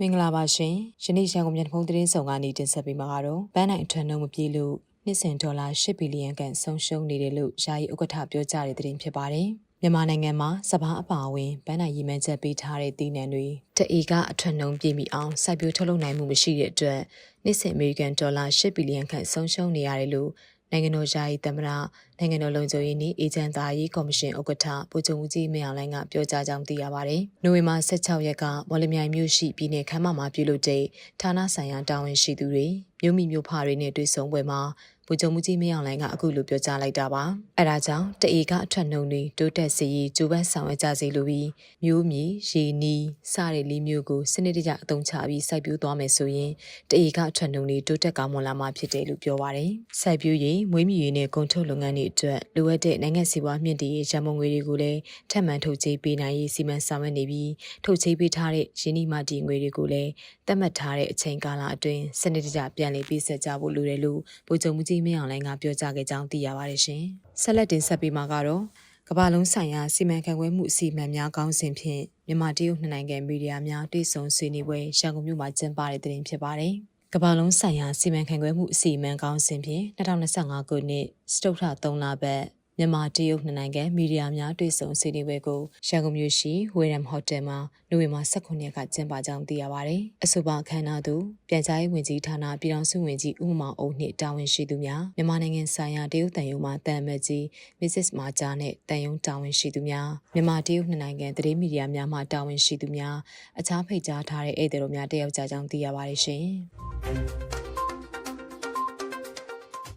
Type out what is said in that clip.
မင်္ဂလာပါရှင်ယနေ့ရန်ကုန်မြန်ဖုံးသတင်းဆောင်ကနေတင်ဆက်ပေးမှာကတော့ဘန်းနိုင်အထွန်းနှုံမပြေလို့နှစ်စဉ်ဒေါ်လာ10ဘီလီယံခန့်ဆုံးရှုံးနေတယ်လို့ယာယီဥက္ကဋ္ဌပြောကြားတဲ့သတင်းဖြစ်ပါတယ်မြန်မာနိုင်ငံမှာစပားအပါအဝင်ဘန်းနိုင်ရည်မှန်းချက်ပေးထားတဲ့တည်နှံတွေတအေကအထွန်းနှုံပြည့်မီအောင်စိုက်ပျိုးထုတ်လုပ်နိုင်မှုမရှိတဲ့အတွက်နှစ်စဉ်အမေရိကန်ဒေါ်လာ10ဘီလီယံခန့်ဆုံးရှုံးနေရတယ်လို့ နိုင်ငံတော်ယာယီသမ္မတနိုင်ငံတော်လုံခြုံရေးနှင့်အေဂျင့်သားရေးကော်မရှင်ဥက္ကဋ္ဌဗိုလ်ချုပ်ဦးကြီးမင်းအောင်လှိုင်ကပြောကြားကြောင်းသိရပါတယ်။နိုဝင်ဘာ16ရက်ကမော်လမြိုင်မြို့ရှိပြည်내ခမ်းမမှာပြုလုပ်တဲ့ဌာနဆိုင်ရာတာဝန်ရှိသူတွေမြို့မိမြို့ဖတွေနဲ့တွေ့ဆုံပွဲမှာဗိုလ်ချုပ်မှုကြီးမင်းအောင်လှိုင်ကအခုလိုပြောကြားလိုက်တာပါအဲဒါကြောင့်တအေကအထွက်နှုံတွေတိုးတက်စေရေးကြိုးပမ်းဆောင်ရွက်ကြစေလိုပြီးမျိုးမြေရေနီးစတဲ့လေးမျိုးကိုစနစ်တကျအသုံးချပြီးစိုက်ပျိုးသွားမယ်ဆိုရင်တအေကအထွက်နှုံတွေတိုးတက်ကောင်းမွန်လာမှာဖြစ်တယ်လို့ပြောပါတယ်စိုက်ပျိုးရေးမွေးမြူရေးနဲ့ကုန်ထုတ်လုပ်ငန်းတွေအတွက်လိုအပ်တဲ့နိုင်ငံစီးပွားမြင့်တည်ရေးရန်ပုံငွေတွေကိုလည်းထပ်မံထုတ်ချေးပေးနိုင်ရေးစီမံဆောင်ရွက်နေပြီးထုတ်ချေးပေးထားတဲ့ရင်းနှီးမှတည်ငွေတွေကိုလည်းသတ်မှတ်ထားတဲ့အချိန်ကာလအတွင်းစနစ်တကျပြန်လည်ပေးဆက်ကြဖို့လိုတယ်လို့ဗိုလ်ချုပ်မှုကြီးမင်းအောင်လှိုင်ကပြောကြားခဲ့ကြောင်းသိရပါတယ်ရှင်။ဆက်လက်တင်ဆက်ပေးမှာကတော့ကမ္ဘာလုံးဆိုင်ရာစီမံခန့်ခွဲမှုအစီအမံများကောင်းစဉ်ဖြင့်မြန်မာတရုတ်နှစ်နိုင်ငံမီဒီယာများတွေ့ဆုံဆွေးနွေးပွဲရန်ကုန်မြို့မှာကျင်းပတဲ့တင်ဖြစ်ပါတယ်။ကမ္ဘာလုံးဆိုင်ရာစီမံခန့်ခွဲမှုအစီအမံကောင်းစဉ်ဖြင့်2025ခုနှစ်စတုထ3လပတ် မြန်မာတရုတ်နှစ်နိုင်ငံမီဒီယာများတွေ့ဆုံဆွေးနွေးပွဲကိုရန်ကုန်မြို့ရှိဝေရမ်ဟိုတယ်မှာနိုဝင်ဘာ18ရက်ကကျင်းပကြောင်းသိရပါတယ်။အဆိုပါအခမ်းအနားသို့ပြန်ကြားရေးဝန်ကြီးဌာနပြည်ထောင်စုဝန်ကြီးဦးမောင်အုပ်နှင့်တာဝန်ရှိသူများမြန်မာနိုင်ငံဆိုင်ရာတရုတ်တန်ယုံမှတန်အမတ်ကြီး Mrs. မာဂျာနှင့်တန်ယုံတာဝန်ရှိသူများမြန်မာတရုတ်နှစ်နိုင်ငံသတင်းမီဒီယာများမှတာဝန်ရှိသူများအခြားဖိတ်ကြားထားတဲ့ဧည့်သည်တော်များတက်ရောက်ကြကြောင်းသိရပါတယ်ရှင်။